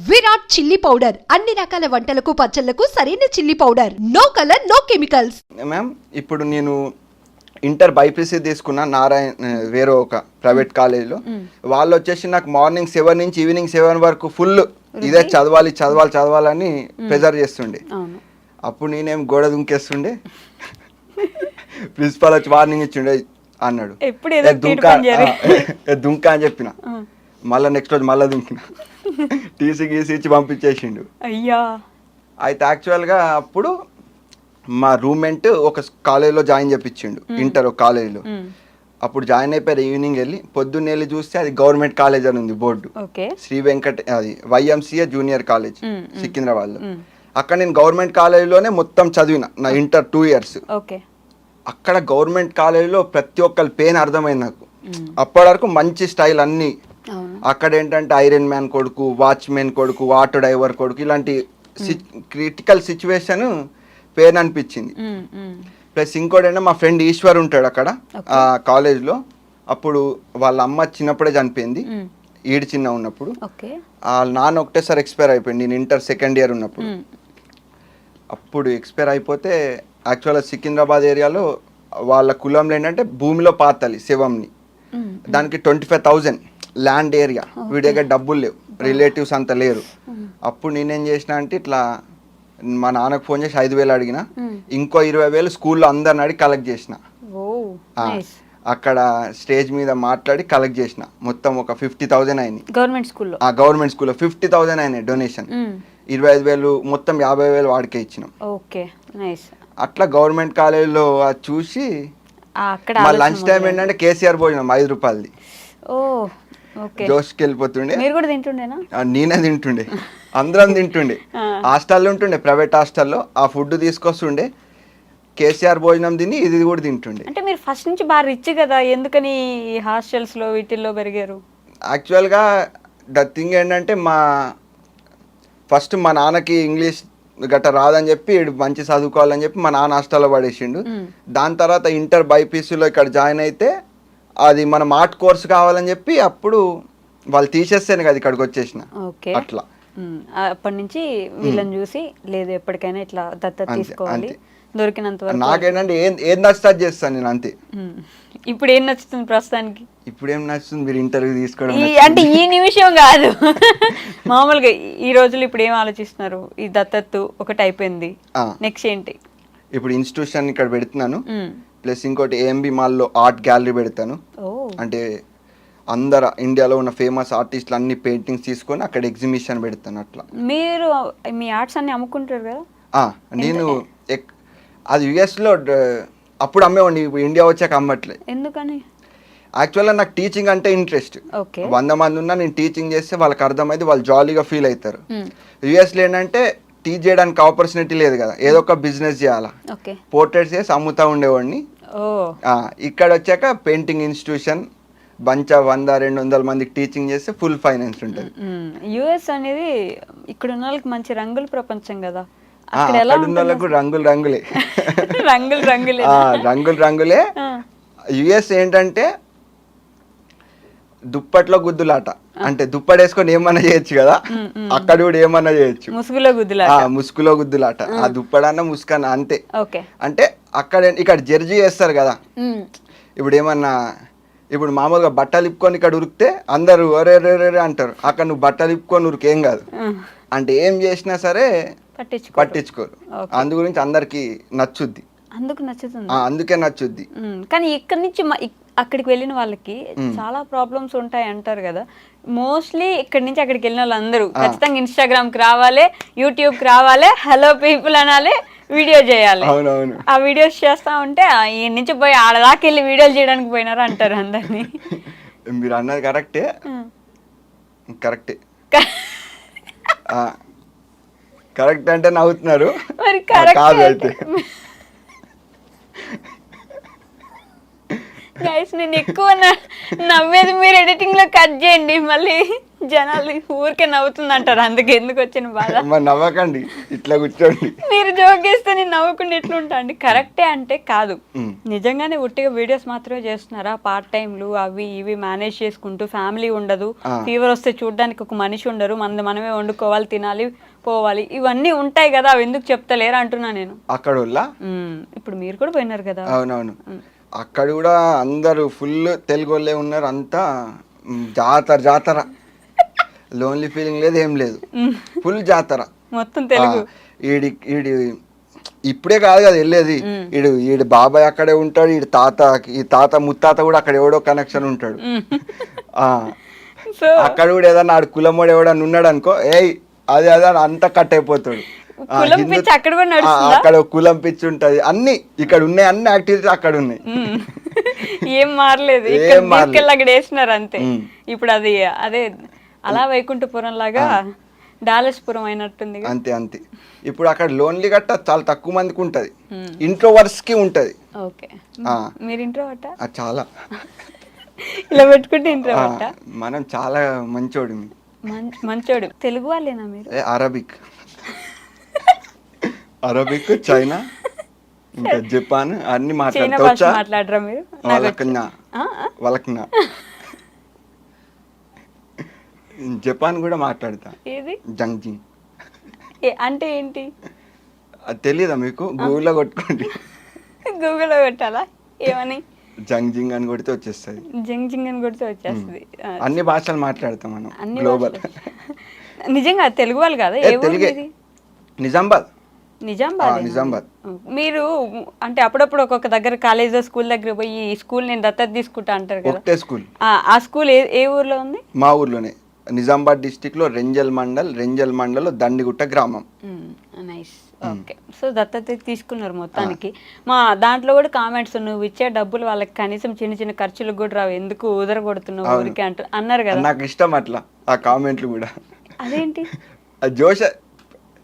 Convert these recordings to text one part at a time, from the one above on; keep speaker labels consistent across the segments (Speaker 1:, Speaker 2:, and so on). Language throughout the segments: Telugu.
Speaker 1: Virat chilli powder. అన్ని రకాల వంటలకు పచ్చళ్ళకు సరైన chilli powder. No colour no chemicals.
Speaker 2: Ma'am ఇప్పుడు నేను ఇంటర్ బైపీసీ తీసుకున్న నారాయణ వేరే ఒక ప్రైవేట్ కాలేజీలో. వాళ్ళు వచ్చేసి నాకు మార్నింగ్ సెవెన్ నుంచి ఈవినింగ్ సెవెన్ వరకు ఫుల్ ఇదే చదవాలి చదవాలి చదవాలని ప్రెజర్ చేస్తుండే.
Speaker 3: అవును.
Speaker 2: అప్పుడు నేనేం గోడ దుంకేస్తుండే. ప్రిన్సిపాల్ వచ్చి వార్నింగ్ ఇచ్చిండే అన్నాడు.
Speaker 3: ఎప్పుడు ఏదో
Speaker 2: "ఏ, దుంక
Speaker 3: తీర్పు పని చేయాలి."
Speaker 2: ఆ, ఏ, దుంక అని చెప్పిన. మళ్ళీ నెక్స్ట్ రోజు మళ్ళీ దుంకిన. టీసీ గీసీ ఇచ్చి పంపించేసిండు.
Speaker 3: అయ్యా.
Speaker 2: అయితే యాక్చువల్గా అప్పుడు మా రూమ్మేట్ ఒక కాలేజీలో జాయిన్ చేపించిండు. ఇంటర్ ఒక కాలేజీలో. అప్పుడు జాయిన్ అయిపోయారు ఈవినింగ్ వెళ్ళి పొద్దున్న వెళ్ళి చూస్తే అది గవర్నమెంట్ కాలేజ్ అని ఉంది బోర్డు. శ్రీ వెంకట అది వైఎంసీఏ జూనియర్ కాలేజ్. సికింద్రాబాద్లో.
Speaker 3: మ్మ్.
Speaker 2: అక్కడ నేను గవర్నమెంట్ కాలేజీలోనే మొత్తం చదివిన నా ఇంటర్ టూ ఇయర్స్ అక్కడ గవర్నమెంట్ కాలేజీలో ప్రతి ఒక్కరి పెయిన్ అర్థమైంది నాకు. అప్పటి వరకు మంచి స్టైల్ అన్నీ అక్కడ ఏంటంటే ఐరన్ మ్యాన్ కొడుకు వాచ్మెన్ కొడుకు ఆటో డ్రైవర్ కొడుకు ఇలాంటి క్రిటికల్ సిచ్యువేషన్ పెయిన్ అనిపించింది. ప్లస్ ఇంకోటి ఏంటంటే మా ఫ్రెండ్ ఈశ్వర్ ఉంటాడు అక్కడ ఆ కాలేజ్లో. అప్పుడు వాళ్ళ అమ్మ చిన్నప్పుడే చనిపోయింది. ఈడు చిన్న ఉన్నప్పుడు.
Speaker 3: ఓకే.
Speaker 2: వాళ్ళ నాన్న ఒకటేసారి ఎక్స్పైర్ అయిపోయింది. నేను ఇంటర్ సెకండ్ ఇయర్ ఉన్నప్పుడు. అప్పుడు ఎక్స్పైర్ అయిపోతే యాక్చువల్గా సికింద్రాబాద్ ఏరియాలో వాళ్ళ కులంలో ఏంటంటే భూమిలో పాతాలి శివంని. దానికి twenty five thousand. Land area వీడి దగ్గర డబ్బులు లేవు. రిలేటివ్స్ అంత లేరు. అప్పుడు నేనేం చేసిన అంటే ఇట్లా మా నాన్నకు ఫోన్ చేసి ఐదు వేలు అడిగిన. ఇంకో ఇరవై వేలు స్కూల్లో అందరిని అడిగి కలెక్ట్ చేసిన. అక్కడ స్టేజ్ మీద మాట్లాడి కలెక్ట్ చేసిన. మొత్తం ఒక ఫిఫ్టీ థౌజండ్ అయినాయి.
Speaker 3: గవర్నమెంట్ స్కూల్లో?
Speaker 2: ఆ గవర్నమెంట్ స్కూల్లో ఫిఫ్టీ థౌజండ్ అయినాయి డొనేషన్. ఇరవై ఐదు వేలు మొత్తం యాభై వేలు వాడికే ఇచ్చినాం.
Speaker 3: ఓకే నైస్
Speaker 2: అట్లా గవర్నమెంట్ కాలేజీలో చూసి మా లంచ్ టైం. ఏంటంటే కేసీఆర్ భోజనం ఐదు రూపాయలది.
Speaker 3: ఓ
Speaker 2: జోష్కి వెళ్ళిపోతుండే.
Speaker 3: మీరు కూడా తింటుండేనా?
Speaker 2: ఆ, నేనే తింటుండే. అందరం తింటుండే. హాస్టల్లో ఉంటుండే ప్రైవేట్ హాస్టల్లో. ఆ ఫుడ్ తీసుకొస్తుండే. కేసీఆర్ భోజనం తిని ఇది కూడా తింటుండే.
Speaker 3: అంటే మీరు ఫస్ట్ నుంచి బాగా రిచ్ కదా ఎందుకని హాస్టల్స్లో వీటిల్లో పెరిగారు?
Speaker 2: యాక్చువల్గా ద థింగ్ ఏంటంటే మా ఫస్ట్ మా నాన్నకి ఇంగ్లీష్ గట్ట రాదని చెప్పి మంచి చదువుకోవాలని చెప్పి మా నాన్న హాస్టల్లో పడేసిండు. దాని తర్వాత ఇంటర్ బైపీసీలో ఇక్కడ జాయిన్ అయితే అది మనం ఆర్ట్ కోర్స్ కావాలని చెప్పి అప్పుడు వాళ్ళు తీసేస్తేనే కదా ఇక్కడికి వచ్చేసిన.
Speaker 3: ఓకే.
Speaker 2: అట్లా.
Speaker 3: అప్పటి నుంచి వీళ్ళని చూసి లేదు ఎప్పటికైనా ఇట్లా దత్తత
Speaker 2: అంతే,
Speaker 3: తీసుకోవాలి. దొరికినంత వరకు
Speaker 2: నాకేంటంటే ఏం ఏం నచ్చితే అది చేస్తాను నేను అంతే.
Speaker 3: ఇప్పుడు ఏం నచ్చుతుంది ప్రస్తుతానికి?
Speaker 2: ఇప్పుడు ఏం నచ్చుతుంది మీరు ఇంటర్వ్యూ తీసుకోవడం నచ్చుతుంది.
Speaker 3: అంటే ఈ నిమిషం కాదు. మామూలుగా ఈ రోజులు ఇప్పుడు ఏం ఆలోచిస్తున్నారు? ఈ దత్తత్తు ఒకటి అయిపోయింది. నెక్స్ట్ ఏంటి?
Speaker 2: ఇప్పుడు ఇన్స్టిట్యూషన్ ఇక్కడ పెడుతున్నాను. ప్లస్ ఇంకోటి ఏఎంబి మాల్లో ఆర్ట్ గ్యాలరీ పెడతాను. అంటే అందరు ఇండియాలో ఉన్న ఫేమస్ ఆర్టిస్టులు అన్ని పెయింటింగ్స్ తీసుకొని అక్కడ ఎగ్జిబిషన్ పెడతాను అట్లా.
Speaker 3: మీరు మీ ఆర్ట్స్ అన్ని అమ్ముకుంటారు కదా?
Speaker 2: నేను అది యుఎస్లో అప్పుడు అమ్మేవాడిని ఇండియా వచ్చాక అమ్మట్లే.
Speaker 3: ఎందుకని?
Speaker 2: యాక్చువల్గా నాకు టీచింగ్ అంటే ఇంట్రెస్ట్. వంద మంది ఉన్నా నేను టీచింగ్ చేస్తే వాళ్ళకి అర్థమైంది వాళ్ళు జాలీగా ఫీల్ అవుతారు. యుఎస్లో ఏంటంటే టీచ్ చేయడానికి ఆపర్చునిటీ లేదు కదా. ఏదో ఒక బిజినెస్ చేయాలా. పోర్ట్రేట్స్ చేసి అమ్ముతా ఉండేవాడిని. ఇక్కడ వచ్చాక పెయింటింగ్ ఇన్స్టిట్యూషన్ బంచ్ వంద రెండు వందల మందికి టీచింగ్ చేస్తే ఫుల్ ఫైనాన్స్ ఉంటుంది.
Speaker 3: యుఎస్ అనేది ఇక్కడ ఉన్న వాళ్ళకి మంచి రంగుల ప్రపంచం కదా. అక్కడ
Speaker 2: ఉన్న వాళ్ళకు రంగులు రంగులే.
Speaker 3: రంగులు రంగులే.
Speaker 2: రంగులు రంగులే. యుఎస్ ఏంటంటే దుప్పట్లో గుద్దులాట. అంటే దుప్పటి వేసుకొని ఏమన్నా చేయొచ్చు కదా. అక్కడ కూడా ఏమన్నా చేయొచ్చు.
Speaker 3: ముసుగులో గుద్దులా
Speaker 2: ఆ ముసుగులో గుద్దులాట. ఆ. దుప్పడన్న ముసుకన్న అంతే. అంటే అక్కడ ఇక్కడ జడ్జి చేస్తారు కదా. ఇప్పుడు ఏమన్నా ఇప్పుడు మామూలుగా బట్టలు ఇప్పుకొని ఇక్కడ ఉరికితే అందరూ ఒరే అంటారు. అక్కడ నువ్వు బట్టలు ఇప్పుకొని ఉరికేం కాదు. అంటే ఏం చేసినా సరే
Speaker 3: పట్టించుకో
Speaker 2: పట్టించుకోరు. అందు గురించి అందరికి నచ్చుద్ది.
Speaker 3: అందుకు నచ్చుతుంది.
Speaker 2: అందుకే నచ్చుద్ది.
Speaker 3: కానీ ఇక్కడి నుంచి అక్కడికి వెళ్ళిన వాళ్ళకి చాలా ప్రాబ్లమ్స్ ఉంటాయి అంటారు కదా. మోస్ట్లీ ఇక్కడి నుంచి అక్కడికి వెళ్ళిన వాళ్ళందరూ ఖచ్చితంగా ఇన్స్టాగ్రామ్కి రావాలి యూట్యూబ్కి రావాలి హలో పీపుల్ అనాలి వీడియో చేయాలి.
Speaker 2: అవునవును.
Speaker 3: ఆ వీడియోస్ చేస్తా ఉంటే ఈ నుంచి పోయి ఆడదాకా వెళ్ళి వీడియోలు చేయడానికి పోయినారు అంటారు అందరినీ.
Speaker 2: మీరు అన్నది కరెక్టే. కరెక్టే. కరెక్ట్ అంటే నవ్వుతున్నారు.
Speaker 3: మరి కరెక్ట్
Speaker 2: కాదు అయితే.
Speaker 3: గైస్ నేను ఎక్కువ నవ్వేది మీరు ఎడిటింగ్లో కట్ చేయండి మళ్ళీ. జనాలు ఊరికే నవ్వుతుంది అంటారు అందుకే ఎందుకు వచ్చిన బాధ?
Speaker 2: మరి నవ్వకండి ఇట్లా కూర్చోండి.
Speaker 3: మీరు జోకేస్తే నేను నవ్వుకుంటే ఎట్లుంటా అండి? కరెక్టే అంటే కాదు. నిజంగానే ఉట్టిగా వీడియోస్ మాత్రమే చేస్తున్నారా? పార్ట్ టైంలు అవి ఇవి మేనేజ్ చేసుకుంటూ ఫ్యామిలీ ఉండదు. ఫీవర్ వస్తే చూడడానికి ఒక మనిషి ఉండరు. మనది మనమే వండుకోవాలి తినాలి పోవాలి. ఇవన్నీ ఉంటాయి కదా అవి ఎందుకు చెప్తలేరు అంటున్నా నేను.
Speaker 2: అక్కడ
Speaker 3: ఇప్పుడు మీరు కూడా పోయినారు కదా.
Speaker 2: అవునవును. అక్కడ కూడా అందరూ ఫుల్ తెలుగు వాళ్ళే ఉన్నారు. అంతా జాతర జాతర. లోన్లీ ఫీలింగ్ లేదు ఏం లేదు. ఫుల్ జాతర.
Speaker 3: మొత్తం తెలుగు.
Speaker 2: ఈడి ఈడి ఇప్పుడే కాదు కదా వెళ్ళేది. ఈడు ఈడు బాబాయ్ అక్కడే ఉంటాడు ఈడు తాత ఈ తాత ముత్తాత కూడా అక్కడ ఎవడో కనెక్షన్ ఉంటాడు. అక్కడ కూడా ఏదన్నా ఆడు కులమోడు ఎవడన్నా ఉన్నాడు అనుకో ఏయ్ అదే అదే అంతా కట్ అయిపోతాడు.
Speaker 3: అక్కడ
Speaker 2: కులం పిచ్చి ఉంటది. అన్ని ఇక్కడ ఉన్నాయి అన్ని యాక్టివిటీస్ అక్కడ ఉన్నాయి.
Speaker 3: ఏం మారలేదు. ఇక్కడ అంతే. ఇప్పుడు అది అదే అలా వైకుంఠపురం లాగా డాలస్పురం అయినట్టుంది
Speaker 2: అంతే అంతే. ఇప్పుడు అక్కడ లోన్లీ గట్ట చాలా తక్కువ మందికి ఉంటది. ఇంట్లో కి ఉంటది.
Speaker 3: ఓకే. మీరు ఇంట్రో పట్ట
Speaker 2: అది చాలా.
Speaker 3: ఇలా పెట్టుకుంటే ఇంట్రో
Speaker 2: ఆ,
Speaker 3: పట్ట
Speaker 2: మనం చాలా మంచోడు
Speaker 3: మంచోడు. తెలుగు వాళ్ళేనా మీరు?
Speaker 2: అరబిక్. అరబిక్ చైనా ఇంకా జపాన్ అన్ని
Speaker 3: చైనా భాష
Speaker 2: మాట్లాడతా
Speaker 3: మాట్లాడరా మీరు?
Speaker 2: వాళ్ళకి. నా. వాళ్ళకి నా జపాన్ కూడా మాట్లాడతా.
Speaker 3: ఏది?
Speaker 2: జంగ్జింగ్
Speaker 3: అంటే ఏంటి?
Speaker 2: అది తెలీదా మీకు? గూగుల్లో కొట్టుకోండి.
Speaker 3: గూగుల్లో పెట్టాలా ఏమని?
Speaker 2: జంగ్జింగ్ అని కొడితే వచ్చేస్తుంది.
Speaker 3: జింగ్ జింగ్ అని కొడితే వచ్చేస్తుంది.
Speaker 2: అన్ని భాషలు మాట్లాడతాం మనం.
Speaker 3: అన్ని
Speaker 2: గ్లోబల్.
Speaker 3: నిజంగా తెలుగు వాళ్ళు కాదా?
Speaker 2: తెలుగే. నిజామాబాద్
Speaker 3: నిజామాబాద్
Speaker 2: ఆ, నిజామాబాద్.
Speaker 3: మీరు అంటే అప్పుడప్పుడు ఒక్కొక్క దగ్గర కాలేజ్ స్కూల్ దగ్గర పోయి ఈ స్కూల్ నేను దత్తత తీసుకుంటా అంటారు కదా.
Speaker 2: ఒకటే స్కూల్.
Speaker 3: ఆ, ఆ స్కూల్ ఏ ఏ ఊర్లో ఉంది?
Speaker 2: మా ఊర్లోనే. నిజామాబాద్ డిస్టిక్లో రెంజల్ మండల్ రెంజల్ మండల్ దండిగుట్ట గ్రామం.
Speaker 3: నైస్. ఓకే. సో దత్తత తీసుకున్నారు మొత్తానికి. మా దాంట్లో కూడా కామెంట్స్ నువ్వు ఇచ్చే డబ్బులు వాళ్ళకి కనీసం చిన్న చిన్న ఖర్చులకు కూడా రావు. ఎందుకు ఉదర కొడుతున్నావు
Speaker 2: అవును.
Speaker 3: ఊరికి అంటారు అన్నారు కదా.
Speaker 2: నాకు ఇష్టం అట్లా ఆ కామెంట్లు కూడా.
Speaker 3: అదేంటి?
Speaker 2: జోష్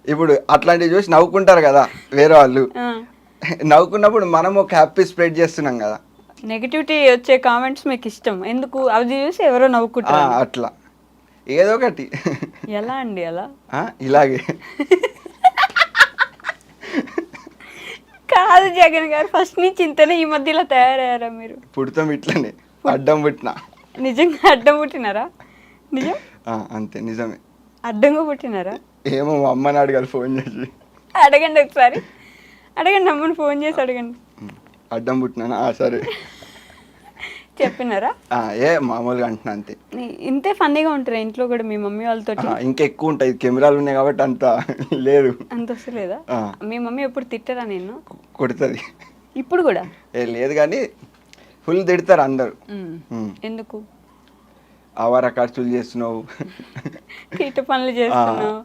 Speaker 2: ఇప్పుడు అట్లాంటివి చూసి నవ్వుకుంటారు కదా వేరే వాళ్ళు. నవ్వుకున్నప్పుడు మనం ఒక హ్యాపీ స్ప్రెడ్ చేస్తున్నాం కదా.
Speaker 3: నెగిటివిటీ వచ్చే కామెంట్స్ మీకు ఇష్టం. ఎందుకు? అవి చూసి ఎవరో నవ్వుకుంటారు.
Speaker 2: అట్లా. ఏదో ఒకటి.
Speaker 3: ఎలా అండి
Speaker 2: ఆ, ఇలాగే.
Speaker 3: కాదు జగన్ గారు ఫస్ట్ నుంచి ఇంతనే ఈ మధ్యలో తయారయ్యారా మీరు?
Speaker 2: పుడతాం ఇట్లనే. అడ్డం పుట్టిన.
Speaker 3: నిజంగా అడ్డం పుట్టినారా? నిజం?
Speaker 2: అంతే నిజమే.
Speaker 3: అడ్డంగా పుట్టినారా?
Speaker 2: ఏమో మా అమ్మని అడగాలి ఫోన్ చేసి.
Speaker 3: అడగండి ఒకసారి. అడగండి అమ్మని ఫోన్ చేసి అడగండి.
Speaker 2: అడ్డం పుట్టినానా? ఆ, సరే.
Speaker 3: చెప్పినారా?
Speaker 2: ఏ మామూలుగా అంటున్నా అంతే.
Speaker 3: ఇంతే ఫన్నీగా ఉంటారా ఇంట్లో కూడా మీ మమ్మీ వాళ్ళతో
Speaker 2: ఇంకా ఎక్కువ ఉంటాయి. కెమెరాలు ఉన్నాయి కాబట్టి అంత లేదు.
Speaker 3: అంత వస్తలేదా. మీ మమ్మీ ఎప్పుడు తిట్టరా నేను
Speaker 2: కొడుతుంది.
Speaker 3: ఇప్పుడు కూడా?
Speaker 2: ఏ లేదు కానీ ఫుల్ తిడతారు అందరు.
Speaker 3: ఎందుకు?
Speaker 2: ఆవార ఖర్చులు చేస్తున్నావు.
Speaker 3: తీట పనులు చేస్తున్నావు.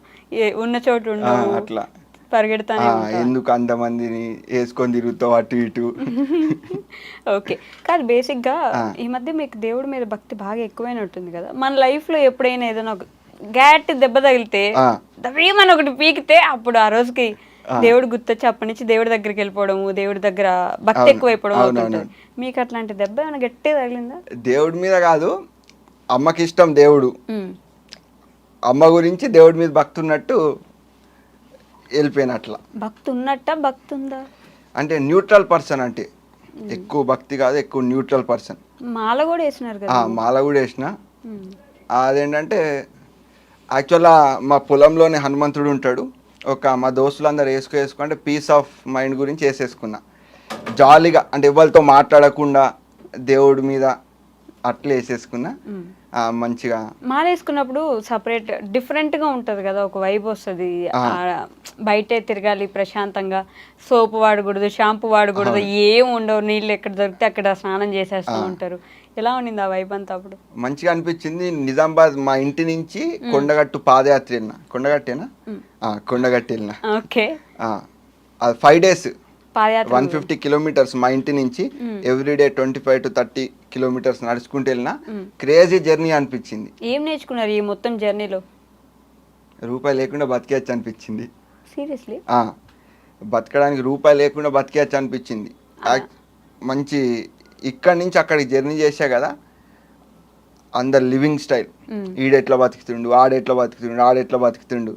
Speaker 3: ఉన్న చోటు
Speaker 2: అట్లా.
Speaker 3: పరిగెడతానే.
Speaker 2: ఎందుకు అంతమందిని వేసుకొని తిరుగుతావు అటు ఇటు
Speaker 3: ఓకే కాదు బేసిక్గా. ఈ మధ్య మీకు దేవుడి మీద భక్తి బాగా ఎక్కువైనట్టుంది కదా మన లైఫ్లో ఎప్పుడైనా ఏదైనా ఒక గ్యాట్ దెబ్బ తగిలితే
Speaker 2: ఆ.
Speaker 3: దవ్వమని ఒకటి పీకితే అప్పుడు ఆ రోజుకి దేవుడు గుర్తొచ్చి అప్పటి నుంచి దేవుడి దగ్గరికి వెళ్ళిపోవడము దేవుడి దగ్గర భక్తి. ఎక్కువైపోవడం అవుతుంటుంది మీకు అట్లాంటి దెబ్బ ఏమైనా గట్టి తగిలిందా
Speaker 2: దేవుడి మీద కాదు అమ్మకి ఇష్టం దేవుడు. అమ్మ గురించి దేవుడి మీద భక్తి ఉన్నట్టు వెళ్ళిపోయిన అట్లా
Speaker 3: భక్తి ఉన్నట్ట భక్తి ఉందా
Speaker 2: అంటే న్యూట్రల్ పర్సన్ అంటే ఎక్కువ భక్తి కాదు ఎక్కువ న్యూట్రల్ పర్సన్.
Speaker 3: మాల కూడా వేసినారు కదా?
Speaker 2: మాల కూడా వేసిన. అదేంటంటే యాక్చువల్గా మా పొలంలోనే హనుమంతుడు ఉంటాడు. ఒక మా దోస్తులందరూ వేసుకో వేసుకో అంటే పీస్ ఆఫ్ మైండ్ గురించి వేసేసుకున్నా. జాలీగా అంటే ఎవరితో మాట్లాడకుండా దేవుడి మీద అట్లా వేసేసుకున్నా. మంచిగా.
Speaker 3: మాల వేసుకున్నప్పుడు సపరేట్ డిఫరెంట్గా ఉంటది కదా ఒక వైబ్ వస్తుంది. బయటే తిరగాలి ప్రశాంతంగా సోప్ వాడకూడదు షాంపూ వాడకూడదు ఏం ఉండవు నీళ్ళు ఎక్కడ దొరికితే అక్కడ స్నానం చేసేస్తూ ఉంటారు. ఎలా ఉండింది ఆ వైబ్ అంతా అప్పుడు?
Speaker 2: మంచిగా అనిపించింది. నిజామాబాద్ మా ఇంటి నుంచి కొండగట్టు పాదయాత్ర వెళ్ళిన కొండగట్టేనా కొండగట్టు వెళ్ళిన
Speaker 3: okay.
Speaker 2: Five days.
Speaker 3: Padayatra.
Speaker 2: One fifty kilometres మా ఇంటి నుంచి everyday twenty five to thirty kilometres నడుచుకుంటూ వెళ్ళిన క్రేజీ జర్నీ అనిపించింది.
Speaker 3: ఏం నేర్చుకున్నారు ఈ మొత్తం జర్నీలో?
Speaker 2: రూపాయి లేకుండా బతికేయచ్చు అనిపించింది.
Speaker 3: సీరియస్లీ?
Speaker 2: బతకడానికి రూపాయి లేకుండా బతికేయచ్చు అనిపించింది. మంచి ఇక్కడి నుంచి అక్కడికి జర్నీ చేసా కదా అందరు లివింగ్ స్టైల్. ఈడెట్లా బతుకుతుండు ఆడెట్లా బతుకుతుండు ఆడెట్లా బతుకుతుండు.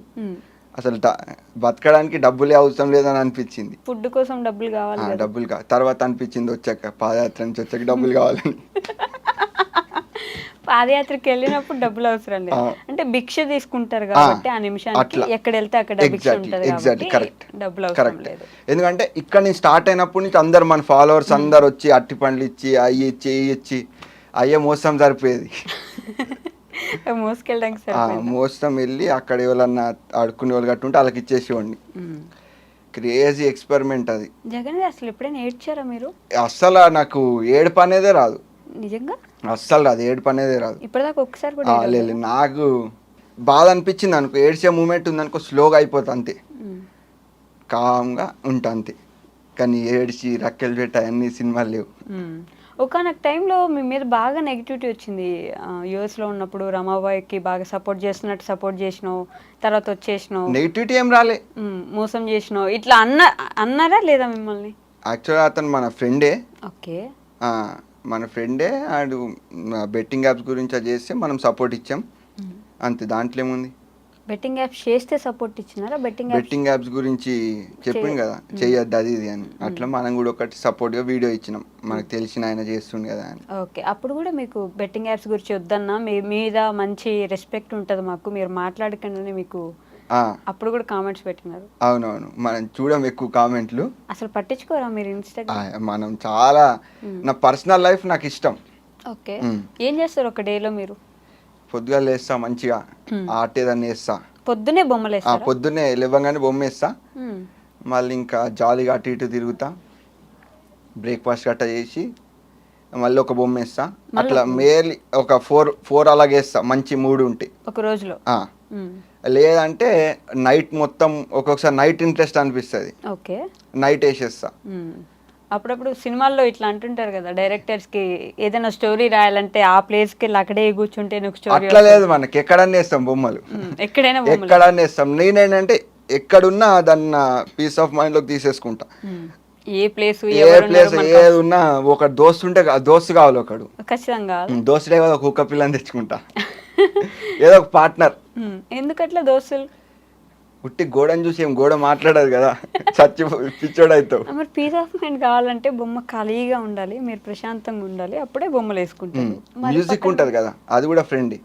Speaker 2: అసలు బతకడానికి డబ్బులే అవసరం లేదని అనిపించింది.
Speaker 3: ఫుడ్ కోసం డబ్బులు కావాలి
Speaker 2: డబ్బులు కా తర్వాత అనిపించింది వచ్చాక పాదయాత్ర నుంచి వచ్చాక డబ్బులు కావాలని
Speaker 3: పాదయాత్రకి వెళ్ళినప్పుడు డబ్బులు అవసరం లేదు. అంటే భిక్ష తీసుకుంటారు కాబట్టి ఆ నిమిషానికి. ఎక్కడ వెళ్తే అక్కడ భిక్ష ఉంటది కాబట్టి
Speaker 2: కరెక్ట్
Speaker 3: డబ్బులు అవసరం
Speaker 2: కరెక్ట్
Speaker 3: లేదు.
Speaker 2: ఎందుకంటే ఇక్కడ నుంచి స్టార్ట్ అయినప్పటి నుంచి అందరు మన ఫాలోవర్స్ అందరు వచ్చి అట్టి పండ్లు ఇచ్చి అయ్యి ఇచ్చి ఇచ్చి అయ్యే మోసం సరిపోయేది.
Speaker 3: మోసుకెళ్ళడానికి
Speaker 2: వెళ్ళి అక్కడ ఎవరన్నా ఆడుకునే వాళ్ళు కట్టుంటే వాళ్ళకి ఇచ్చేసేవాడిని. క్రేజీ ఎక్స్పెరిమెంట్ అది.
Speaker 3: జగన్ అసలు ఎప్పుడైనా ఏడ్చారా మీరు?
Speaker 2: అస్సలు నాకు ఏడుపు అనేదే రాదు.
Speaker 3: నిజంగా?
Speaker 2: అస్సలు రాదు ఏడుపు అనేదే రాదు.
Speaker 3: ఇప్పటిదాకా ఒక్కసారి కూడా?
Speaker 2: లేదు నాకు బాధ అనిపించింది అనుకో ఏడ్చే మూమెంట్ ఉందనుకో స్లోగా అయిపోతుంది అంతే. కామ్గా ఉంటా అంతే. కానీ ఏడ్చి రక్కెలు పెట్టి అన్ని సినిమాలు లేవు.
Speaker 3: ఒకనొక టైంలో మీ మీద బాగా నెగిటివిటీ వచ్చింది. యుఎస్లో ఉన్నప్పుడు రమాబాయికి బాగా సపోర్ట్ చేస్తున్నట్టు సపోర్ట్ చేసినావు తర్వాత వచ్చేసినావు.
Speaker 2: నెగిటివిటీ ఏం రాలే.
Speaker 3: మోసం చేసినావు. ఇట్లా అన్న అన్నారా లేదా మిమ్మల్ని?
Speaker 2: యాక్చువల్గా అతను మన ఫ్రెండే.
Speaker 3: ఓకే.
Speaker 2: మన ఫ్రెండే ఆడు బెట్టింగ్ యాప్స్ గురించి చేస్తే మనం సపోర్ట్ ఇచ్చాం. అంతే దాంట్లో ఏముంది?
Speaker 3: బెట్టింగ్ యాప్స్ చేస్తే సపోర్ట్ ఇచ్చినారా? బెట్టింగ్
Speaker 2: బెట్టింగ్ యాప్స్ గురించి చెప్పింది కదా చెయ్యొద్దు అది ఇది అని. అట్లా మనం కూడా ఒకటి సపోర్ట్గా వీడియో ఇచ్చినాం. మనకు తెలిసిన ఆయన చేస్తుండే కదా అని.
Speaker 3: ఓకే అప్పుడు కూడా మీకు బెట్టింగ్ యాప్స్ గురించి వద్దన్నా మీ మీద మంచి రెస్పెక్ట్ ఉంటుంది మాకు మీరు మాట్లాడకుండానే మీకు అప్పుడు కూడా కామెంట్స్ పెట్టినారు.
Speaker 2: అవునవును మనం చూడం ఎక్కువ కామెంట్లు.
Speaker 3: అసలు పట్టించుకోరా మీరు ఇన్స్టాగ్రామ్
Speaker 2: మనం చాలా నా పర్సనల్ లైఫ్ నాకు ఇష్టం.
Speaker 3: ఓకే. ఏం చేస్తారు ఒక డేలో మీరు?
Speaker 2: పొద్దుగా లేస్తా మంచిగా. ఆర్ట్ ఏదన్నా వేస్తా.
Speaker 3: పొద్దునే బొమ్మలు
Speaker 2: పొద్దున్నే లేవగానే బొమ్మ వేస్తా. మళ్ళీ ఇంకా జాలీగా అటు ఇటు తిరుగుతా. బ్రేక్ఫాస్ట్ గట్ట చేసి మళ్ళీ ఒక బొమ్మ వేస్తా. అట్లా మేర్లీ ఒక ఫోర్ ఫోర్ అలాగే వేస్తా. మంచి మూడు ఉంటాయి
Speaker 3: ఒక రోజులో.
Speaker 2: లేదంటే నైట్ మొత్తం ఒక్కొక్కసారి నైట్ ఇంట్రెస్ట్ అనిపిస్తుంది.
Speaker 3: ఓకే.
Speaker 2: నైట్ వేసేస్తా.
Speaker 3: అప్పుడప్పుడు సినిమాల్లో ఇట్లా అంటుంటారు కదా డైరెక్టర్స్కి ఏదైనా స్టోరీ రాయాలంటే ఆ ప్లేస్కి అక్కడే కూర్చుంటే నీకు స్టోరీ
Speaker 2: అట్లా లేదు మనకి ఎక్కడన్నా వేస్తాం బొమ్మలు.
Speaker 3: ఎక్కడైనా
Speaker 2: ఎక్కడన్నా వేస్తాం. నేనేంటంటే ఎక్కడున్నా దాన్ని పీస్ ఆఫ్ మైండ్లోకి తీసేసుకుంటా.
Speaker 3: ఏ ప్లేస్
Speaker 2: ఏ ప్లేస్ ఏది ఉన్నా ఒక దోస్తు ఉంటే దోస్తు కావాలి ఒకడు.
Speaker 3: ఖచ్చితంగా.
Speaker 2: దోస్తుడే కదా ఒక కుక్క పిల్లని తెచ్చుకుంటా. ఏదో ఒక పార్ట్నర్.
Speaker 3: ఎందుకట్లా దోస్తులు?
Speaker 2: ఉట్టి గోడని చూసి ఏం గోడ మాట్లాడదు కదా? చచ్చి పిచ్చోడు అవుతావు
Speaker 3: మరి పీస్ ఆఫ్ మైండ్ కావాలంటే బొమ్మ ఖాళీగా ఉండాలి మీరు ప్రశాంతంగా ఉండాలి అప్పుడే బొమ్మలు వేసుకుంటారు.
Speaker 2: మ్యూజిక్ ఉంటది కదా అది కూడా ఫ్రెండ్.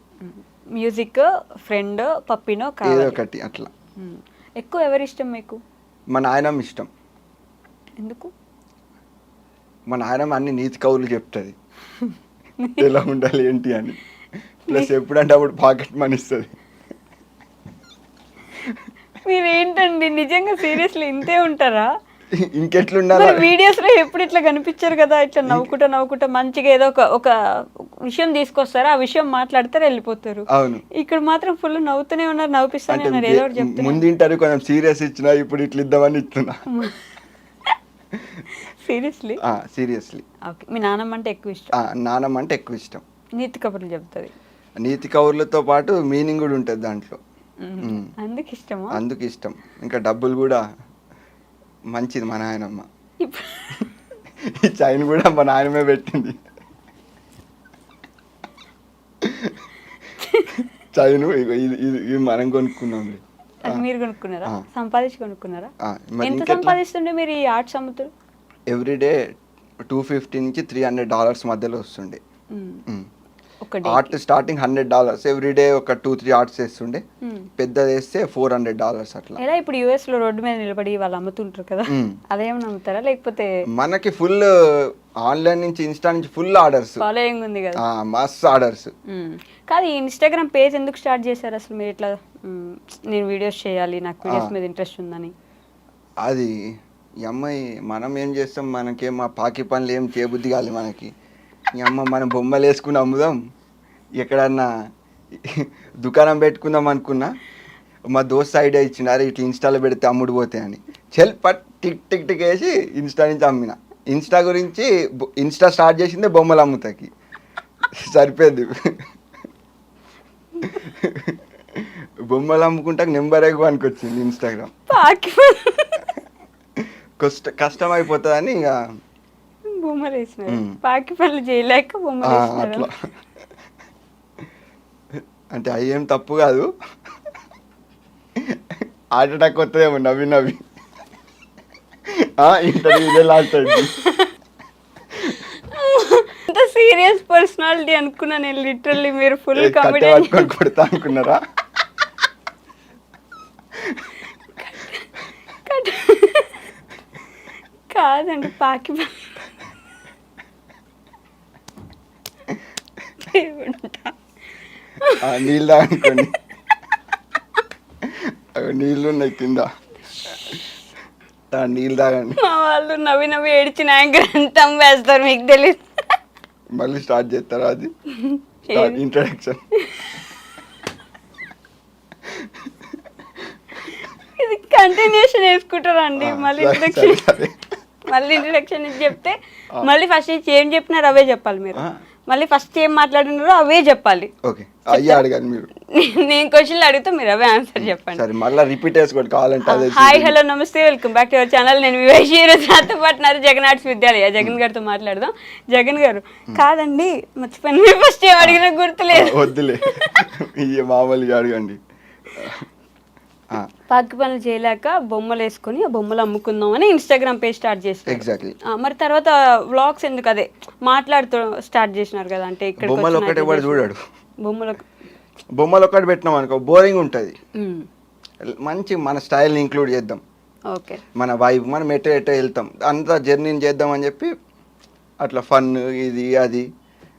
Speaker 3: మ్యూజిక్ ఫ్రెండ్ పప్పినో
Speaker 2: ఏదో ఒకటి అట్లా.
Speaker 3: ఎక్కువ ఎవరి ఇష్టం మీకు?
Speaker 2: మా నాయనమ్మ ఇష్టం.
Speaker 3: ఎందుకు?
Speaker 2: మా నాయనమ్మ అన్ని నీతి కవులు చెప్తుంది. ఎలా ఉండాలి ఏంటి అని. ప్లస్ ఎప్పుడంటే అప్పుడు పాకెట్ మనీ ఇస్తుంది.
Speaker 3: మీరు ఏంటండి నిజంగా సీరియస్లీ ఇంతే ఉంటారా?
Speaker 2: ఇంకెట్లుండాలి?
Speaker 3: వీడియోస్లో ఎప్పుడు ఇట్లా కనిపించారు కదా? ఇట్లా నవ్వుకుంటా నవ్వుకుంటా మంచిగా ఏదో ఒక ఒక విషయం తీసుకొస్తారు? ఆ విషయం మాట్లాడతారు వెళ్ళిపోతారు.
Speaker 2: అవును.
Speaker 3: ఇక్కడ మాత్రం ఫుల్ నవ్వుతూనే ఉన్నారు నవ్విస్తూనే ఉన్నారు ఏదో ఒకటి
Speaker 2: ముందు ఇంటర్వ్యూ కొంచెం సీరియస్ ఇచ్చినా ఇప్పుడు ఇట్లా ఇద్దామని ఇస్తున్నా.
Speaker 3: సీరియస్లీ?
Speaker 2: సీరియస్లీ.
Speaker 3: ఓకే. మీ నాన్నమ్మ అంటే ఎక్కువ ఇష్టం?
Speaker 2: నానమ్మ అంటే ఎక్కువ ఇష్టం.
Speaker 3: నీతి కబుర్లు చెప్తుంది
Speaker 2: నీతి కౌర్లతో పాటు మీనింగ్ కూడా ఉంటుంది దాంట్లో.
Speaker 3: అందుకు ఇష్టమా?
Speaker 2: అందుకు ఇష్టం. ఇంకా డబ్బులు కూడా మంచిది మా నాయనమ్మ. ఈ చైన్ కూడా మా నాయనమే పెట్టింది. చైన్ ఇది మనం కొనుక్కున్నాం
Speaker 3: మీరు కొనుక్కున్నారా. సంపాదించి కొనుక్కున్నారా? ఎంత? సంపాదిస్తుండే మీరు ఈ ఆర్ట్స్ అమ్ముతారు
Speaker 2: ఎవ్రీడే టూ ఫిఫ్టీ నుంచి త్రీ హండ్రెడ్ డాలర్స్ మధ్యలో వస్తుండే. Art starting hundred dollars everyday ఒక టూ త్రీ ఆర్ట్స్ వేస్తుండే. పెద్దది వేస్తే ఫోర్ హండ్రెడ్ డాలర్స్ అట్లా.
Speaker 3: ఎలా ఇప్పుడు యుఎస్లో రోడ్డు మీద నిలబడి వాళ్ళు అమ్ముతుంటారు కదా?
Speaker 2: మ్మ్.
Speaker 3: అదేమన్నా అమ్ముతారా లేకపోతే
Speaker 2: మనకి ఫుల్ ఆన్లైన్ నుంచి ఇన్స్టా నుంచి ఫుల్ ఆర్డర్స్
Speaker 3: ఫాలోయింగ్ ఉంది కదా?
Speaker 2: మస్తు ఆర్డర్స్
Speaker 3: మ్మ్. కాదు ఈ ఇన్స్టాగ్రామ్ పేజ్ ఎందుకు స్టార్ట్ చేశారు అసలు? మీరు ఇట్లా మ్మ్, నేను వీడియోస్ చేయాలి నాకు వీడియోస్ మీద ఇంట్రెస్ట్ ఉందని.
Speaker 2: అది ఈ అమ్మాయి మనం ఏం చేస్తాం? మనకేం మా పాకి పనులు ఏం చేయబుద్ధి కాదు మనకి. ఈ అమ్మ మనం బొమ్మలు వేసుకుని అమ్ముదాం. ఎక్కడన్నా దుకాణం పెట్టుకుందాం అనుకున్నా మా దోస్త్ ఐడియా ఇచ్చిండు అరే ఇట్లా ఇన్స్టాలో పెడితే అమ్ముడు పోతాయి అని. చెల్ పట్ టిక్ టిక్ టిక్ వేసి ఇన్స్టా నుంచి అమ్మిన. ఇన్స్టా గురించి ఇన్స్టా స్టార్ట్ చేసిందే బొమ్మలు అమ్ముతాకి. సరిపోద్ది బొమ్మలు అమ్ముకుంటా నెంబర్ ఎక్కువ వచ్చింది ఇన్స్టాగ్రామ్. కష్ట కష్టం అయిపోతుందని ఇక
Speaker 3: బొమ్మలు వేసినారు
Speaker 2: మ్మ్.
Speaker 3: పాకి పనులు చేయలేక బొమ్మలు
Speaker 2: అట్లా. అంటే అవి ఏం తప్పు కాదు. హార్ట్ అటాక్ వస్తుందేమో నవ్వి నవ్వి. ఇంటర్వ్యూ ఇదే లాస్ట్ అయింది
Speaker 3: అంత సీరియస్ పర్సనాలిటీ అనుకున్నా నేను లిటరల్లీ మీరు ఫుల్ కామెడీ
Speaker 2: కొడతా అనుకున్నారా?
Speaker 3: కాదండి పాకి
Speaker 2: ఆ, నీళ్ళు తాగనుకోండి. అవి నీళ్ళు ఉన్నాయి కింద నీళ్ళు తాగండి.
Speaker 3: మా వాళ్ళు నవ్వి నవ్వి ఏడిచిన అంతా వేస్తారు మీకు తెలియదు
Speaker 2: మళ్ళీ స్టార్ట్ చేస్తారా అది? ఇంట్రడక్షన్
Speaker 3: ఇది కంటిన్యూషన్ వేసుకుంటారండి. మళ్ళీ ఇంట్రడక్షన్ మళ్ళీ ఇంట్రడక్షన్ ఇది చెప్తే మళ్ళీ ఫస్ట్ నుంచి ఏం చెప్పినారు అవే చెప్పాలి మీరు. మళ్ళీ ఫస్ట్ ఏం మాట్లాడినారో అవే చెప్పాలి.
Speaker 2: ఓకే అయ్యే మీరు.
Speaker 3: నేను క్వశ్చన్లు అడిగితే మీరు అవే ఆన్సర్ చెప్పండి.
Speaker 2: సరే మళ్ళీ రిపీట్ చేసుకోండి కావాలంటే అదే
Speaker 3: హాయ్ హలో నమస్తే welcome back to our channel. నేను వివేష్ ఈరోజు నాతో పాటు ఉన్నారు జగన్ ఆర్ట్స్ విద్యాలయ. జగన్ గారితో మాట్లాడదాం. జగన్ గారు కాదండి మర్చిపోయిన. ఫస్ట్ ఏం అడిగినా గుర్తులేదు.
Speaker 2: వద్దులే. ఇయ్య మామూలుగా అడగండి.
Speaker 3: పాకి పనులు చేయలేక బొమ్మలు వేసుకొని ఆ బొమ్మలు అమ్ముకుందామని ఇన్స్టాగ్రామ్ పేజ్ స్టార్ట్ చేశారు.
Speaker 2: ఎగ్జాక్ట్లీ
Speaker 3: మరి తర్వాత వ్లాగ్స్ ఎందుకు అదే? మాట్లాడుతూ స్టార్ట్ చేసినారు కదా అంటే ఇక్కడ
Speaker 2: బొమ్మలు ఒక్కటే వాడు చూడాడు.
Speaker 3: బొమ్మలు
Speaker 2: బొమ్మలు ఒక్కటి పెట్టినాం అనుకో బోరింగ్ ఉంటుంది. మంచి మన స్టైల్ని ఇంక్లూడ్ చేద్దాం.
Speaker 3: ఓకే.
Speaker 2: మన వైబ్ మనం ఎటో ఎటో వెళ్తాం. అంతా జర్నీని చేద్దామని చెప్పి అట్లా ఫన్ ఇది అది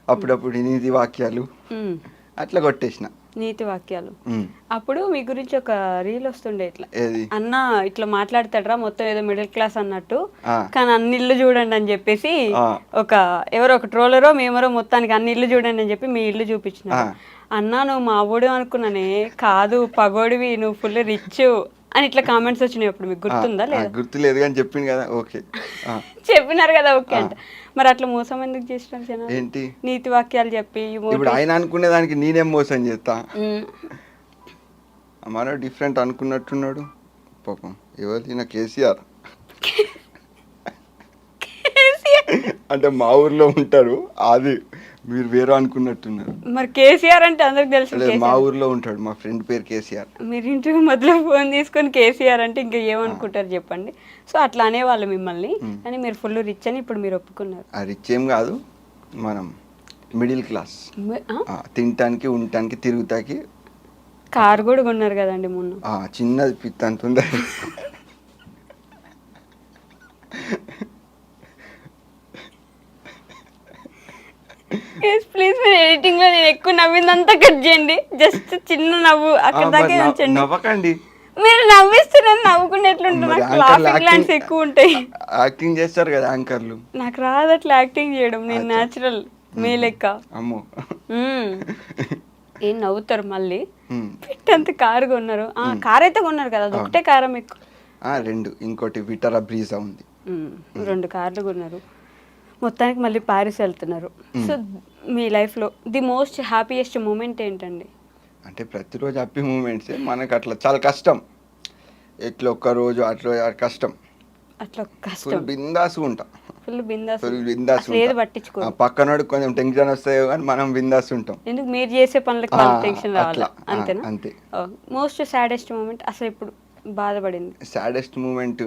Speaker 2: అప్పుడప్పుడు నీతి వాక్యాలు. అట్లా కొట్టేసిన.
Speaker 3: నీతి వాక్యాలు. అప్పుడు మీ గురించి ఒక రీల్ వస్తుండే ఇట్లా అన్న ఇట్లా మాట్లాడతాడరా మొత్తం ఏదో మిడిల్ క్లాస్ అన్నట్టు. కానీ అన్ని ఇల్లు చూడండి అని చెప్పేసి. ఒక ఎవరో ఒక ట్రోలరో మేమరో మొత్తానికి అన్ని ఇల్లు చూడండి అని చెప్పి మీ ఇల్లు చూపించిన. అన్నా నువ్వు మా ఊడు అనుకున్నానే కాదు పగోడివి నువ్వు ఫుల్ రిచ్ అని ఇట్లా కామెంట్స్ వచ్చినాయి అప్పుడు మీకు. గుర్తుందా లేదా?
Speaker 2: గుర్తులేదు కానీ చెప్పింది కదా ఓకే.
Speaker 3: చెప్పినారు కదా ఓకే అంట. మరి అట్లా మోసం ఎందుకు చేసినారు జనాలు?
Speaker 2: ఏంటి?
Speaker 3: నీతి వాక్యాలు చెప్పి
Speaker 2: ఇప్పుడు ఆయన అనుకునే దానికి నేనేం మోసం చేస్తా. మన డిఫరెంట్ అనుకున్నట్టున్నాడు. పాపం ఎవరు ఈయన కేసీఆర్? అంటే మా ఊర్లో ఉంటారు అది మీరు వేరే అనుకున్నట్టున్నారు.
Speaker 3: మరి కేసీఆర్ అంటే అందరికి తెలుసు
Speaker 2: మా ఊర్లో ఉంటాడు మా ఫ్రెండ్ పేరు కేసీఆర్.
Speaker 3: మీరు ఇంటికి మొదలు ఫోన్ తీసుకొని కేసీఆర్ అంటే ఇంకా ఏమనుకుంటారు చెప్పండి. సో అట్లా అనేవాళ్ళు మిమ్మల్ని కానీ మీరు ఫుల్ రిచ్ అని ఇప్పుడు మీరు ఒప్పుకున్నారు.
Speaker 2: ఆ రిచ్ ఏం కాదు మనం మిడిల్ క్లాస్? తినటానికి ఉండటానికి తిరుగుతాకి.
Speaker 3: కార్ కూడా కొన్నారు కదండి మొన్న.
Speaker 2: చిన్నది పిత్ అంత ఉంది
Speaker 3: ప్లీజ్ మీరు ఎడిటింగ్లో నేను ఎక్కువ నవ్విందంతా కట్ చేయండి. జస్ట్ చిన్న నవ్వు అక్కడ దాకా ఉంచండి.
Speaker 2: నవ్వకండి.
Speaker 3: మీరు నవ్విస్తున్నారు నవ్వుకునేట్లుంటుంది
Speaker 2: మరి
Speaker 3: నాకు లాఫింగ్
Speaker 2: యాక్టింగ్-
Speaker 3: ఎక్కువ ఉంటాయి.
Speaker 2: యాక్టింగ్ చేస్తారు కదా యాంకర్లు.
Speaker 3: నాకు రాదు అట్లా యాక్టింగ్ చేయడం. నేను న్యాచురల్ మీ లెక్క.
Speaker 2: అమ్మో.
Speaker 3: మ్మ్. ఏం నవ్వుతారు మళ్ళీ. పెట్టంత కారు కొన్నారు. ఆ, కార్ అయితే కొన్నారు కదా అది ఒకటే కారా
Speaker 2: ఆ, రెండు. ఇంకోటి విటరా బ్రీజా ఉంది.
Speaker 3: రెండు కార్లు కొన్నారు. మొత్తానికి మళ్ళీ ప్యారిస్ వెళ్తున్నారు. సో మీ లైఫ్లో ది మోస్ట్ హ్యాపీయెస్ట్ మూమెంట్ ఏంటండి?
Speaker 2: అంటే ప్రతిరోజు హ్యాపీ మూమెంట్స్ మనకు అట్లా చాలా కష్టం. ఎట్లా ఒక్క రోజు అట్లా కష్టం.
Speaker 3: అట్లా కష్టం.
Speaker 2: బిందాస్ ఉంటా.
Speaker 3: ఫుల్ బిందాస్
Speaker 2: ఫుల్ బిందాస్
Speaker 3: పట్టించుకో
Speaker 2: పక్కనోడు కొంచెం టెన్షన్ వస్తాయో కానీ మనం బిందాస్ ఉంటాం.
Speaker 3: ఎందుకు? మీరు చేసే పనులకు టెన్షన్ రావాలి? అంతేనా?
Speaker 2: అంతే.
Speaker 3: మోస్ట్ సాడెస్ట్ మూమెంట్ అసలు ఇప్పుడు బాధపడింది?
Speaker 2: సాడెస్ట్ మూమెంట్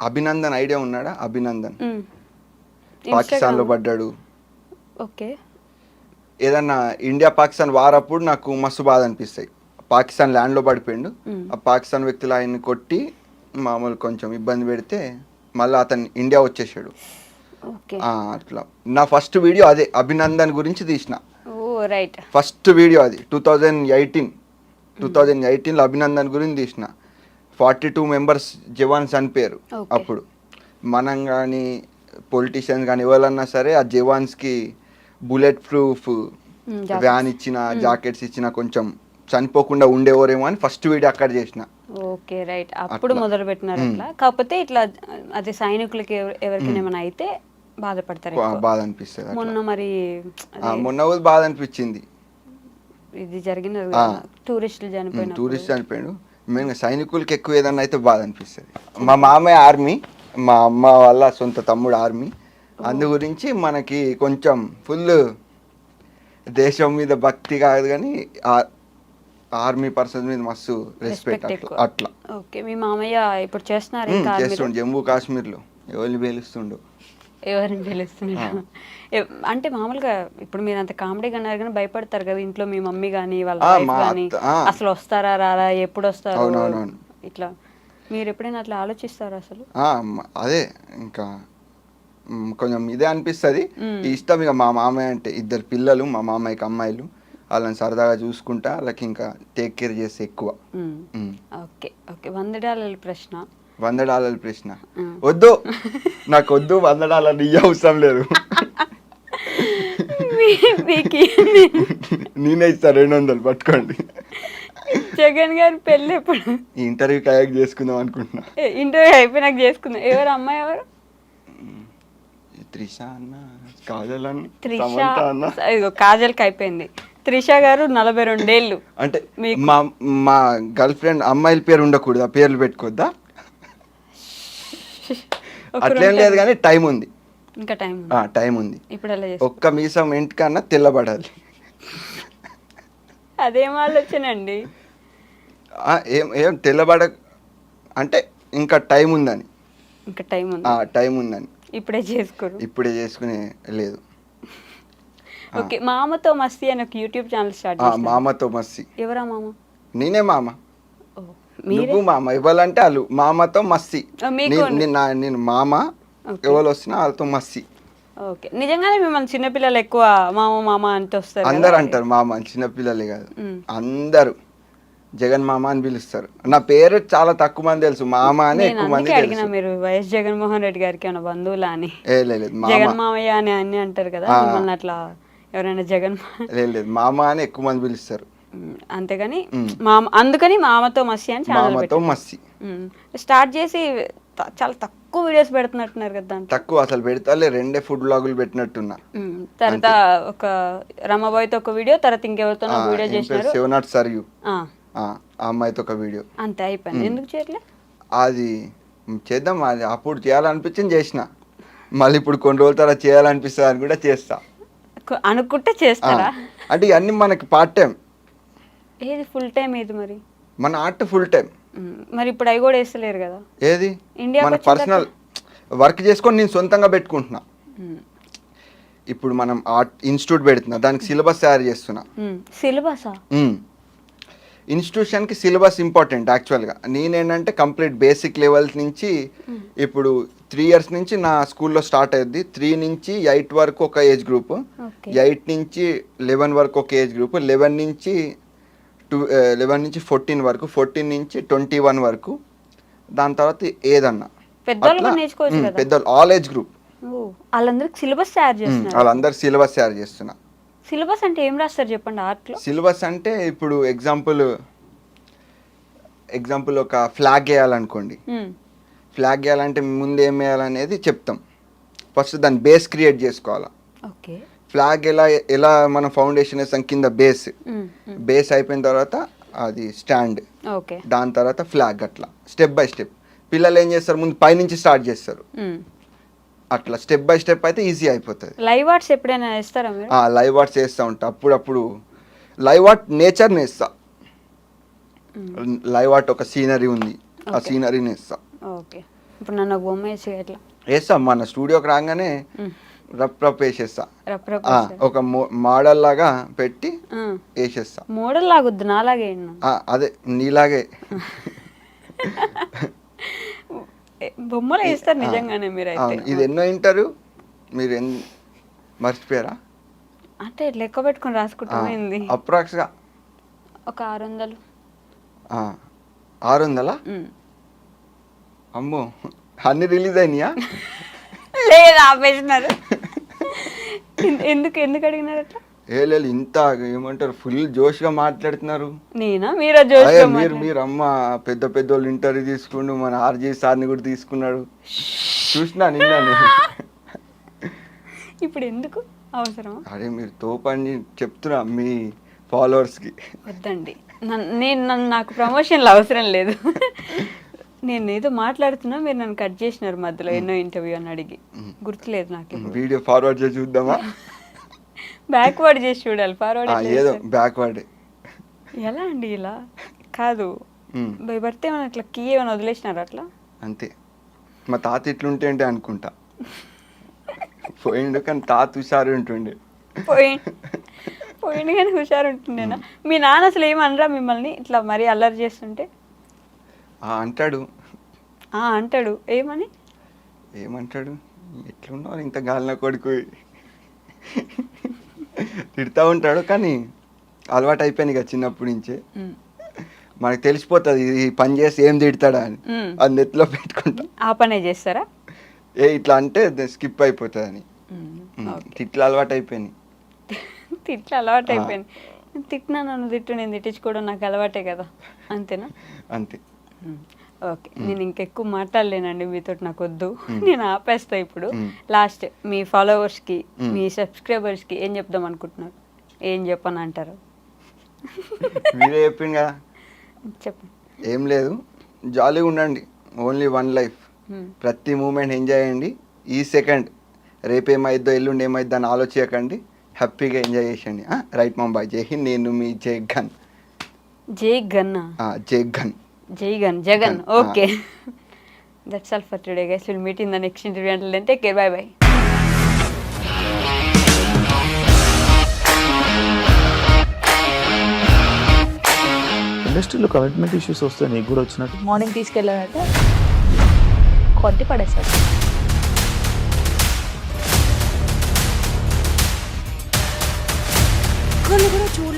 Speaker 2: అభినందన్ ఐడియా ఉన్నాడా? అభినందన్. పాకిస్తాన్లో
Speaker 3: Instagram.
Speaker 2: పడ్డాడు.
Speaker 3: ఓకే.
Speaker 2: ఏదన్నా ఇండియా పాకిస్తాన్ వారప్పుడు నాకు మస్తు బాధ అనిపిస్తాయి. పాకిస్తాన్ ల్యాండ్లో పడిపోయిండు.
Speaker 3: మ్మ్.
Speaker 2: ఆ పాకిస్తాన్ వ్యక్తులు ఆయన్ని కొట్టి మామూలు కొంచెం ఇబ్బంది పెడితే మళ్ళీ అతను ఇండియా వచ్చేసాడు. అట్లా. నా ఫస్ట్ వీడియో అదే అభినందన్ గురించి తీసిన. ఫస్ట్ వీడియో అది. Two thousand eighteen. Two thousand ఎయిటీన్లో అభినందన్ గురించి తీసిన. ఫార్టీ టూ మెంబర్స్ జవాన్స్ చనిపోయారు. అప్పుడు మనం కానీ పొలిటీషియన్స్ కానీ ఎవరన్నా సరే ఆ జవాన్స్కి బుల్లెట్ ప్రూఫ్. వ్యాన్ ఇచ్చిన జాకెట్స్ ఇచ్చిన కొంచెం చనిపోకుండా ఉండేవారేమో అని ఫస్ట్ వీడియో అక్కడ చేసిన
Speaker 3: ఓకే రైట్ అప్పుడు. మొదలు పెట్టినారు. అట్లా కాకపోతే ఇట్లా అదే సైనికులకి ఎవ- ఎవరికైనా ఏమైనా అయితే బాధపడతారు.
Speaker 2: బాధ అనిపిస్తుంది.
Speaker 3: మొన్న మరి
Speaker 2: మొన్న కూడా బాధ అనిపించింది
Speaker 3: ఇది. కదా, టూరిస్టులు చనిపోయిన
Speaker 2: టూరిస్ట్ చనిపోయాడు మెయిన్గా సైనికులకి ఎక్కువ ఏదన్నా అయితే బాధ అనిపిస్తుంది. మా మామయ్య ఆర్మీ మా అమ్మ వాళ్ళ సొంత తమ్ముడు ఆర్మీ. అందు గురించి మనకి కొంచెం ఫుల్ దేశం మీద భక్తి కాదు కానీ ఆర్మీ పర్సన్ మీద మస్తు రెస్పెక్ట్ అట్లా అట్లా.
Speaker 3: ఓకే మీ మామయ్య ఇప్పుడు చేస్తున్నారు
Speaker 2: చేస్తుండు జమ్మూ కాశ్మీర్లో. ఎవరిని పేలుస్తుండు.
Speaker 3: ఎవరిని పిలుస్తున్నారు అంటే మామూలుగా ఇప్పుడు మీరు అంత కామెడీగా అన్నారు కానీ భయపడతారు కదా ఇంట్లో మీ మమ్మీ కానీ వాళ్ళ వైఫ్ కానీ. అసలు వస్తారా రారా ఎప్పుడు వస్తారు. ఇట్లా. మీరు ఎప్పుడైనా అట్లా ఆలోచిస్తారా అసలు?
Speaker 2: అదే ఇంకా కొంచెం ఇదే అనిపిస్తుంది. ఇష్టం ఇక మా మామయ్య అంటే ఇద్దరు పిల్లలు మా మామయ్యకి అమ్మాయిలు. వాళ్ళని సరదాగా చూసుకుంటా వాళ్ళకి ఇంకా టేక్ కేర్ చేస్తే ఎక్కువ.
Speaker 3: Okay okay. వంద డాలర్ల ప్రశ్న.
Speaker 2: వంద డాలర్ల ప్రశ్న. వద్దు. నాకు వద్దు వంద డాలర్లు ఇయ్య అవసరం లేదు. నేనే ఇస్తా రెండు వందలు పట్టుకోండి.
Speaker 3: జగన్ గారి పెళ్ళి ఎప్పుడు?
Speaker 2: ఇంటర్వ్యూ కయాక్ చేసుకుందాం అనుకుంటున్నా.
Speaker 3: ఇంటర్వ్యూ అయిపోయినాక చేసుకుందాం. ఎవరు అమ్మాయి ఎవరు?
Speaker 2: త్రిష అన్న కాజల్ అన్న
Speaker 3: త్రిష
Speaker 2: అన్న.
Speaker 3: ఇదిగో కాజల్కి అయిపోయింది. త్రిష గారు నలభై రెండేళ్ళు
Speaker 2: అంటే మా మా గర్ల్ ఫ్రెండ్ అమ్మాయిల పేరు ఉండకూడదు? పేర్లు పెట్టుకోద్దా అట్లేం. లేదు కానీ టైం ఉంది.
Speaker 3: ఇంకా టైం
Speaker 2: టైం ఉంది.
Speaker 3: ఇప్పుడు
Speaker 2: ఒక్క మీసం ఇంటికన్నా తెల్లబడాలి.
Speaker 3: అదేం ఆలోచన అండి
Speaker 2: ఆ, ఏం ఏం తెల్లబడ అంటే ఇంకా టైం ఉందని.
Speaker 3: ఇంకా టైం ఉంది.
Speaker 2: ఆ టైం ఉందని.
Speaker 3: ఇప్పుడే చేసుకోరు.
Speaker 2: ఇప్పుడే చేసుకునే లేదు.
Speaker 3: ఓకే మామతో మస్తీ అని ఒక యూట్యూబ్ ఛానల్ స్టార్ట్
Speaker 2: మామతో మస్సి
Speaker 3: ఎవరా మామ?
Speaker 2: నేనే మామ. నువ్వు మామ ఇవ్వాలంటే వాళ్ళు మామతో మస్సి. నా- నేను మామ. ఎవరు వచ్చినా వాళ్ళతో మస్సి.
Speaker 3: ఓకే. నిజంగానే మిమ్మల్ని చిన్నపిల్లలు ఎక్కువ మామ మామ అంటూ వస్తారు.
Speaker 2: అందరు అంటారు మామ చిన్నపిల్లలే కాదు. అందరూ. జగన్ మామ అని పిలుస్తారు. నా పేరు చాలా తక్కువ మంది తెలుసు. మామ అని ఎక్కువ మంది
Speaker 3: అడిగిన మీరు వైఎస్ జగన్మోహన్ రెడ్డి గారికి ఏమైనా బంధువులా అని? జగన్ మామయ్య అని అన్ని అంటారు కదా. మిమ్మల్ని అట్లా ఎవరైనా జగన్
Speaker 2: లేదు. మామ అని ఎక్కువ మంది పిలుస్తారు.
Speaker 3: అంతేగాని. మామ. అందుకని మామతో మసి అని ఛానల్
Speaker 2: మస్సి
Speaker 3: స్టార్ట్ చేసి చాలా తక్కువ వీడియోస్ పెడుతున్నట్టున్నారు కదా
Speaker 2: తక్కువ అసలు పెడతాలే రెండే ఫుడ్ బ్లాగులు పెట్టినట్టున్నా.
Speaker 3: తర్వాత ఒక రమాబాయ్తో ఒక వీడియో తర్వాత ఇంకెవరితో వీడియో చేసినారు.
Speaker 2: Seven not sir you.
Speaker 3: ఆ,
Speaker 2: అమ్మాయితో ఒక వీడియో.
Speaker 3: అంతే అయిపోయింది. ఎందుకు చేయట్లే?
Speaker 2: అది చేద్దాం అది అప్పుడు చేయాలనిపించింది చేసిన. మళ్ళీ ఇప్పుడు కొన్ని రోజుల తర్వాత చేయాలనిపిస్తుంది అని కూడా చేస్తా.
Speaker 3: అనుకుంటే చేస్తారా?
Speaker 2: అంటే ఇవన్నీ మనకి పార్ట్ టైం
Speaker 3: ఏది ఫుల్ టైం ఏది మరి?
Speaker 2: మన ఆర్ట్ ఫుల్ టైం
Speaker 3: మరి ఇప్పుడు అవి కూడా వేస్తలేరు కదా?
Speaker 2: ఏది? మన పర్సనల్ వర్క్ చేసుకొని నేను సొంతంగా పెట్టుకుంటున్నా. ఇప్పుడు మనం ఆర్ట్ ఇన్స్టిట్యూట్ పెడుతున్నా దానికి సిలబస్ తయారు చేస్తున్నా.
Speaker 3: సిలబసా.
Speaker 2: ఇన్స్టిట్యూషన్కి సిలబస్ ఇంపార్టెంట్ యాక్చువల్గా నేనేంటంటే కంప్లీట్ బేసిక్ లెవెల్స్ నుంచి ఇప్పుడు త్రీ ఇయర్స్ నుంచి నా స్కూల్లో స్టార్ట్ అయ్యింది త్రీ నుంచి ఎయిట్ వరకు ఒక ఏజ్ గ్రూప్ ఎయిట్ నుంచి లెవెన్ వరకు ఒక ఏజ్ గ్రూప్ లెవెన్ నుంచి టూ లెవెన్ నుంచి ఫోర్టీన్ వరకు ఫోర్టీన్ నుంచి ట్వంటీ వన్ వరకు. దాని తర్వాత ఏదన్నా.
Speaker 3: పెద్దవాళ్ళు
Speaker 2: ఆల్ ఏజ్ గ్రూప్
Speaker 3: వాళ్ళందరికి సిలబస్ తయారు చేస్తున్నారు.
Speaker 2: వాళ్ళందరు సిలబస్ తయారు చేస్తున్నా.
Speaker 3: సిలబస్ అంటే ఏం రాస్తారు చెప్పండి ఆర్ట్లో?
Speaker 2: సిలబస్ అంటే ఇప్పుడు ఎగ్జాంపుల్ ఎగ్జాంపుల్ ఒక ఫ్లాగ్ వేయాలనుకోండి. ఫ్లాగ్ వేయాలంటే ముందు ఏం వేయాలనేది చెప్తాం. ఫస్ట్ దాని బేస్ క్రియేట్ చేసుకోవాలా.
Speaker 3: ఓకే.
Speaker 2: ఫ్లాగ్ ఎలా ఎలా మనం ఫౌండేషన్ వేస్తాం కింద బేస్. బేస్ అయిపోయిన తర్వాత అది స్టాండ్. దాని తర్వాత ఫ్లాగ్ అట్లా. Step by step. పిల్లలు ఏం చేస్తారు? ముందు పైనుంచి స్టార్ట్ చేస్తారు. అట్లా స్టెప్ బై స్టెప్ అయితే ఈజీ అయిపోతుంది.
Speaker 3: లైవ్ ఆర్ట్స్ ఎప్పుడైనా ఇస్తారా మీరు?
Speaker 2: లైవ్ ఆర్ట్స్ వేస్తూ ఉంటా. అప్పుడప్పుడు లైవ్ ఆర్ట్ నేచర్ని వేస్తా లైవ్ ఆర్ట్ ఒక సీనరీ ఉంది. ఆ సీనరీని వేస్తా.
Speaker 3: ఓకే. ఇప్పుడు నన్ను బొమ్మ వేసి ఎట్లా
Speaker 2: వేస్తా. మన స్టూడియోకి రాగానే రప్ రప్ వేసేస్తా ఆ, ఒక మోడల్ లాగా పెట్టి వేసేస్తా.
Speaker 3: మోడల్ లాగొద్దు నాలాగే.
Speaker 2: ఆ, అదే నీలాగే.
Speaker 3: బొమ్మలు వేస్తారు నిజంగానే మీరు అయితే
Speaker 2: అవును. ఇది ఎన్నో ఇంటారు మీరు ఎన్ మర్చిపోయారా?
Speaker 3: అంటే లెక్క పెట్టుకొని రాసుకుంటామైంది
Speaker 2: అప్రాక్స్గా.
Speaker 3: ఒక ఆరు వందలు
Speaker 2: ఆరు వందలా
Speaker 3: ఉమ్.
Speaker 2: అమ్మో అన్ని రిలీజ్ అయినాయా?
Speaker 3: లేదు ఆపేసినారు. ఎందుకు ఎందుకు అడిగినారు అట్లా
Speaker 2: ఏ లేదు ఇంత ఏమంటారు ఫుల్ జోష్గా మాట్లాడుతున్నారు.
Speaker 3: నేనా? మీరా జోష్గా
Speaker 2: మీరు మీరు అమ్మ పెద్ద పెద్ద వాళ్ళు ఇంటర్వ్యూ తీసుకుండు మన ఆర్జీ సార్ని కూడా తీసుకున్నాడు. చూసినా నిన్న
Speaker 3: ఇప్పుడు ఎందుకు? అవసరమా?
Speaker 2: అరే మీరు తోపని చెప్తున్నా మీ ఫాలోవర్స్కి.
Speaker 3: వద్దండి. నన్ను- నేను నన్ను నాకు ప్రమోషన్లు అవసరం లేదు. నేను ఏదో మాట్లాడుతున్నా మీరు నన్ను కట్ చేసినారు మధ్యలో ఎన్నో ఇంటర్వ్యూ అని అడిగి. గుర్తులేదు నాకు.
Speaker 2: వీడియో ఫార్వర్డ్ చేసి చూద్దామా?
Speaker 3: బ్యాక్వర్డ్ చేసి చూడాలి ఫార్వర్డ్
Speaker 2: ఏదో బ్యాక్వర్డ్
Speaker 3: ఎలా అండి ఇలా? కాదు. బై బర్త్ ఏమైనా అట్లా కీ ఏమైనా వదిలేసినారు అట్లా?
Speaker 2: అంతే. మా తాత ఇట్లుంటే అంటే అనుకుంటా. పోయిండు కానీ తాత హుషారు ఉంటుండే.
Speaker 3: పోయి పోయింది కానీ హుషారు ఉంటుండేనా? మీ నాన్న అసలు ఏమనరా మిమ్మల్ని? ఇట్లా మరీ అల్లరి చేస్తుంటే?
Speaker 2: అంటాడు.
Speaker 3: ఆ అంటాడు. ఏమని?
Speaker 2: ఏమంటాడు? ఎట్లున్నావు? ఇంత గాలిన కొడుకు తిడతా ఉంటాడు కానీ అలవాటు అయిపోయింది ఇక చిన్నప్పటి నుంచే.
Speaker 3: ఉమ్.
Speaker 2: మనకు తెలిసిపోతుంది ఈ పని చేసి ఏం తిడతాడా అని.
Speaker 3: మ్మ్.
Speaker 2: అది నెత్తిలో పెట్టుకుంటాం.
Speaker 3: ఆ పనే చేస్తారా?
Speaker 2: ఏ ఇట్లా అంటే స్కిప్ అయిపోతుంది అని
Speaker 3: ఉమ్.
Speaker 2: తిట్లు అలవాటు అయిపోయినాయి
Speaker 3: తిట్లు అలవాటు అయిపోయింది తిట్టినా నన్ను తిట్టు నేను తిట్టించుకోవడం నాకు అలవాటే కదా. అంతేనా?
Speaker 2: అంతే.
Speaker 3: ఓకే. నేను ఇంకెక్కువ మాట్లాడలేనండి మీతో నాకు వద్దు నేను ఆపేస్తా ఇప్పుడు. లాస్ట్ మీ ఫాలోవర్స్కి మీ సబ్స్క్రైబర్స్కి ఏం చెప్దాం అనుకుంటున్నారు? ఏం చెప్పని అంటారు?
Speaker 2: మీరే చెప్పింది కదా.
Speaker 3: చెప్పండి.
Speaker 2: ఏం లేదు. జాలీగా ఉండండి. Only one life. ప్రతి మూమెంట్ ఎంజాయ్ చేయండి. ఈ సెకండ్ రేపు ఏమైద్దో ఎల్లుండి ఏమైద్దో అని ఆలోచించకండి. హ్యాపీగా ఎంజాయ్ చేయండి రైట్ ముంబాయ్ జై హింద్. నేను మీ జై ఘన్.
Speaker 3: జై
Speaker 2: ఘన్
Speaker 3: జై గన్ Jagan
Speaker 2: gun,
Speaker 3: okay. That's all for today guys will meet in the next interview అంటే టేక్ కేర్ బై బై
Speaker 4: ఇండస్ట్రీలో కమిట్మెంట్ ఇష్యూస్ వస్తే నీకు కూడా వచ్చినట్టు
Speaker 5: మార్నింగ్ తీసుకెళ్ళాడంటే కొట్టి పడేస్తాడు
Speaker 6: ఒక్కళ్ళు కూడా చూడలేదు.